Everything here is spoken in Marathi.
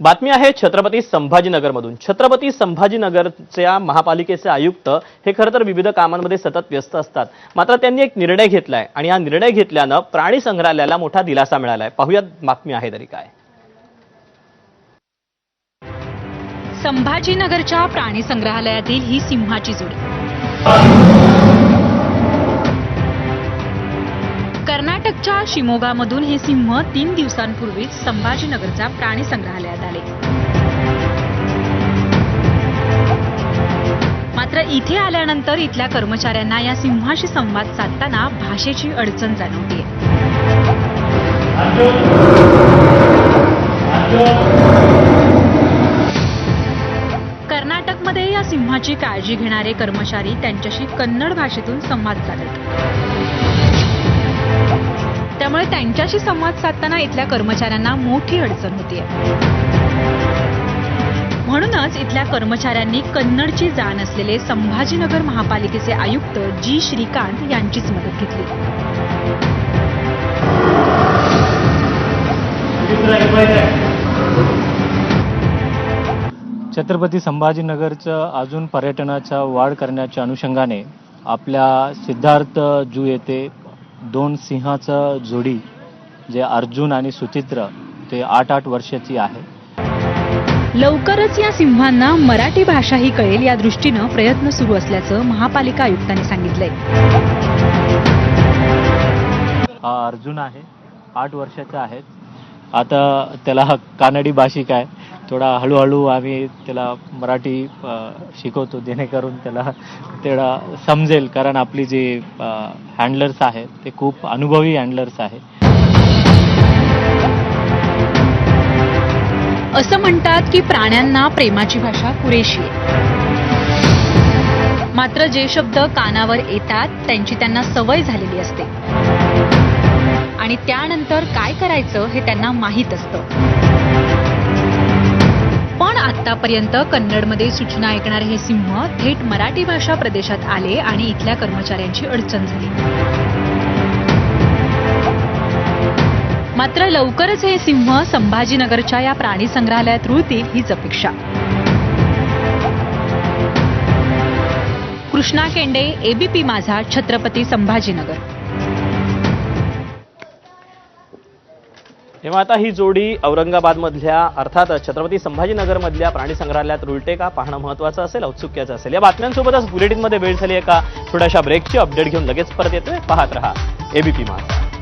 बातमी आहे छत्रपती संभाजीनगरमधून. छत्रपती संभाजीनगरच्या महापालिकेचे आयुक्त हे खरं तर विविध कामांमध्ये सतत व्यस्त असतात. मात्र त्यांनी एक निर्णय घेतलाय आणि हा निर्णय घेतल्यानं प्राणी संग्रहालयाला मोठा दिलासा मिळालाय. पाहूयात बातमी आहे तरी काय. संभाजीनगरच्या प्राणी संग्रहालयातील ही सिंहाची जोडी. शिमोगामधून हे सिंह तीन दिवसांपूर्वीच संभाजीनगरच्या प्राणी संग्रहालयात आले. मात्र इथे आल्यानंतर इथल्या कर्मचाऱ्यांना या सिंहाशी संवाद साधताना भाषेची अडचण जाणवते कर्नाटकमध्ये या सिंहाची काळजी घेणारे कर्मचारी त्यांच्याशी कन्नड भाषेतून संवाद साधत. त्यामुळे त्यांच्याशी संवाद साधताना इथल्या कर्मचाऱ्यांना मोठी अडचण होती. म्हणूनच इथल्या कर्मचाऱ्यांनी कन्नडची जाण असलेले संभाजीनगर महापालिकेचे आयुक्त जी श्रीकांत यांचीच मदत घेतली. छत्रपती संभाजीनगरचं अजून पर्यटनाचा वाढ करण्याच्या अनुषंगाने आपल्या सिद्धार्थ जू येथे दोन सिंहाचं जोडी जे अर्जुन आणि सुचित्र ते आठ आठ वर्षाची आहे. लवकरच या सिंहांना मराठी भाषाही कळेल या दृष्टीनं प्रयत्न सुरू असल्याचं महापालिका आयुक्तांनी सांगितलंय. हा अर्जुन आहे आठ वर्षाचा आहे. आता त्याला कानडी भाषिक आहे. थोडा हळूहळू आम्ही त्याला मराठी शिकवतो जेणेकरून त्याला तेवढा समजेल. कारण आपली जे हँडलर्स आहेत ते खूप अनुभवी हँडलर्स आहेत. असं म्हणतात की प्राण्यांना प्रेमाची भाषा पुरेशी आहे. मात्र जे शब्द कानावर येतात त्यांची त्यांना सवय झालेली असते. आणि त्यानंतर काय करायचं हे त्यांना माहीत असतं. आत्तापर्यंत आतापर्यंत कन्नडमध्ये सूचना ऐकणारे हे सिंह थेट मराठी भाषा प्रदेशात आले आणि इथल्या कर्मचाऱ्यांची अडचण झाली. मात्र लवकरच हे सिंह संभाजीनगरच्या या प्राणी संग्रहालयात रुळतील हीच अपेक्षा. कृष्णा केंडे एबीपी माझा छत्रपती संभाजीनगर. तेव्हा आता ही जोडी औरंगाबादमधल्या अर्थात छत्रपती संभाजीनगरमधल्या प्राणी संग्रहालयात रुळते का पाहणं महत्वाचं असेल औत्सुक्याचं असेल? या बातम्यांसोबतच बुलेटिनमध्ये वेळ झाली एका थोड्याशा ब्रेकची अपडेट घेऊन लगेच परत येतोय. पाहत रहा. एबीपी माझा